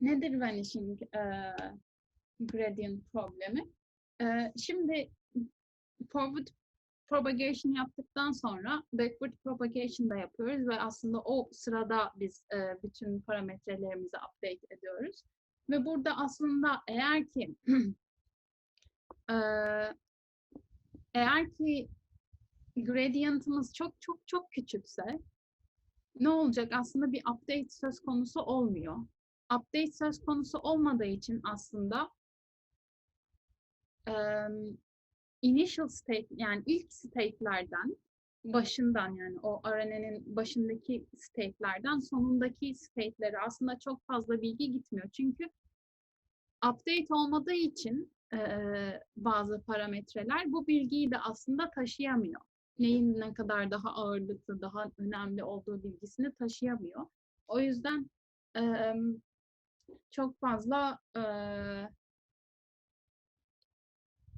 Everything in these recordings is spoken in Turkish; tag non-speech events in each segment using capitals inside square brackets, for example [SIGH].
Nedir vanishing e, gradient problemi? E, şimdi forward propagation yaptıktan sonra backward propagation da yapıyoruz ve aslında o sırada biz e, bütün parametrelerimizi update ediyoruz. Ve burada aslında eğer ki [CLEARS THROAT] eğer ki gradient'ımız çok çok çok küçükse ne olacak? Aslında bir update söz konusu olmuyor. Update söz konusu olmadığı için aslında um, initial state yani ilk state'lerden başından yani o RNA'nın başındaki state'lerden sonundaki state'lere aslında çok fazla bilgi gitmiyor. Çünkü update olmadığı için e, bazı parametreler bu bilgiyi de aslında taşıyamıyor. Neyin ne kadar daha ağırlıklı, daha önemli olduğu bilgisini taşıyamıyor. O yüzden e, çok fazla e,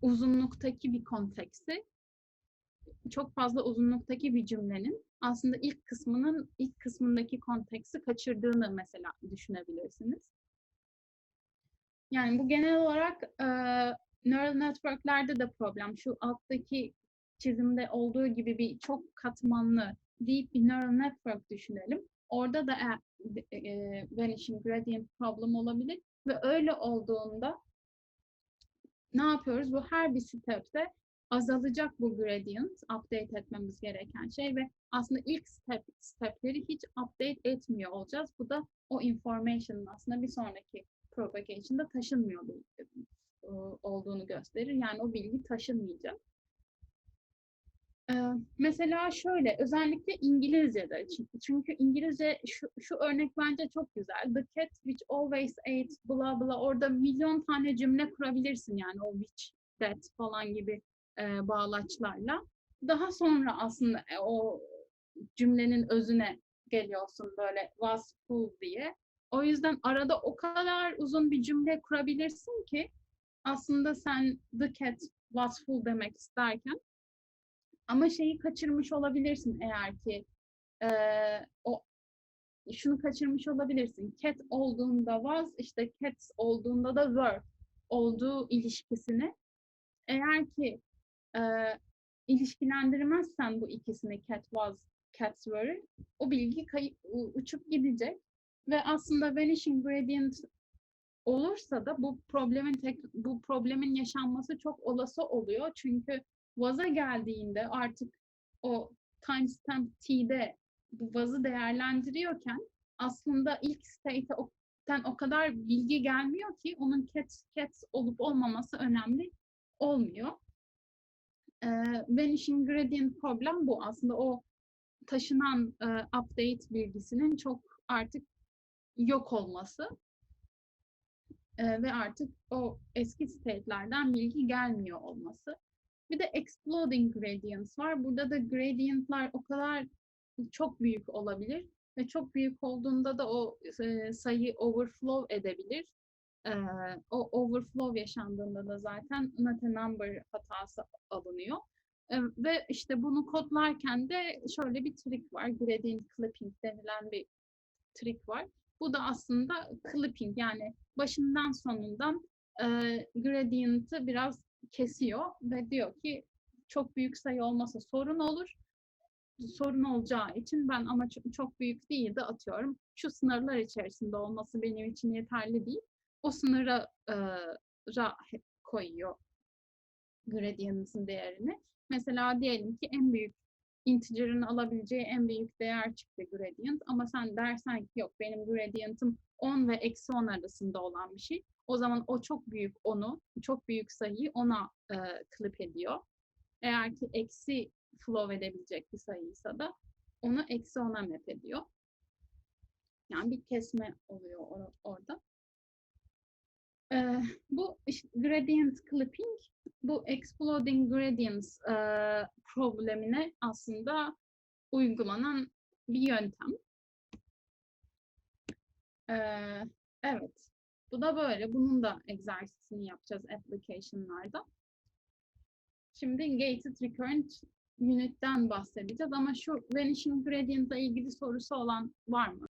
uzunluktaki bir konteksi, çok fazla uzunluktaki bir cümlenin aslında ilk kısmının ilk kısmındaki konteksi kaçırdığını mesela düşünebilirsiniz. Yani bu genel olarak e, neural networklerde de problem. Şu alttaki çizimde olduğu gibi bir çok katmanlı deep bir neural network düşünelim. Orada da e, e, vanishing gradient problem olabilir ve öyle olduğunda ne yapıyoruz? Bu her bir step'te azalacak bu gradient, update etmemiz gereken şey ve aslında ilk step step'leri hiç update etmiyor olacağız. Bu da o information'ın aslında bir sonraki propagation'da taşınmıyor olduğunu gösterir. Yani o bilgi taşınmayacak. Mesela şöyle, özellikle İngilizce'de. Çünkü İngilizce şu, şu örnek bence çok güzel. The cat which always ate bla bla. Orada milyon tane cümle kurabilirsin yani o which, that falan gibi e, bağlaçlarla. Daha sonra aslında e, o cümlenin özüne geliyorsun böyle was full diye. O yüzden arada o kadar uzun bir cümle kurabilirsin ki aslında sen the cat was full demek isterken ama şeyi kaçırmış olabilirsin eğer ki e, o şunu kaçırmış olabilirsin. Cat olduğunda was, işte cats olduğunda da were olduğu ilişkisini eğer ki e, ilişkilendirmezsen bu ikisini cat was, cats were o bilgi kayıp, uçup gidecek ve aslında vanishing gradient olursa da bu problemin tek, bu problemin yaşanması çok olası oluyor. Çünkü Vaz'a geldiğinde artık o timestamp t'de bu vazı değerlendiriyorken aslında ilk state'ten o kadar bilgi gelmiyor ki onun cat, cat olup olmaması önemli olmuyor. Ee, vanishing gradient problem bu. Aslında o taşınan e, update bilgisinin çok artık yok olması e, ve artık o eski state'lerden bilgi gelmiyor olması. Bir de exploding gradients var. Burada da gradientlar o kadar çok büyük olabilir ve çok büyük olduğunda da o e, sayı overflow edebilir. E, o overflow yaşandığında da zaten not a number hatası alınıyor. E, ve işte bunu kodlarken de şöyle bir trik var. Gradient clipping denilen bir trik var. Bu da aslında clipping yani başından sonundan e, gradient'ı biraz kesiyor ve diyor ki çok büyük sayı olmasa sorun olur. Sorun olacağı için ben ama çok büyük değil de atıyorum şu sınırlar içerisinde olması benim için yeterli değil. O sınıra e, ra koyuyor gradient'ın değerini. Mesela diyelim ki en büyük integer'ın alabileceği en büyük değer çıktı gradient ama sen dersen ki yok benim gradient'ım 10 ve eksi 10 arasında olan bir şey. O zaman o çok büyük onu, çok büyük sayıyı ona e, clip ediyor. Eğer ki eksi flow edebilecek bir sayıysa da onu eksi ona map ediyor. Yani bir kesme oluyor or orada. Ee, bu işte, gradient clipping, bu exploding gradients e, problemine aslında uygulanan bir yöntem. Ee, evet. Bu da böyle. Bunun da egzersizini yapacağız application'larda. Şimdi gated recurrent unit'ten bahsedeceğiz ama şu vanishing gradient ile ilgili sorusu olan var mı?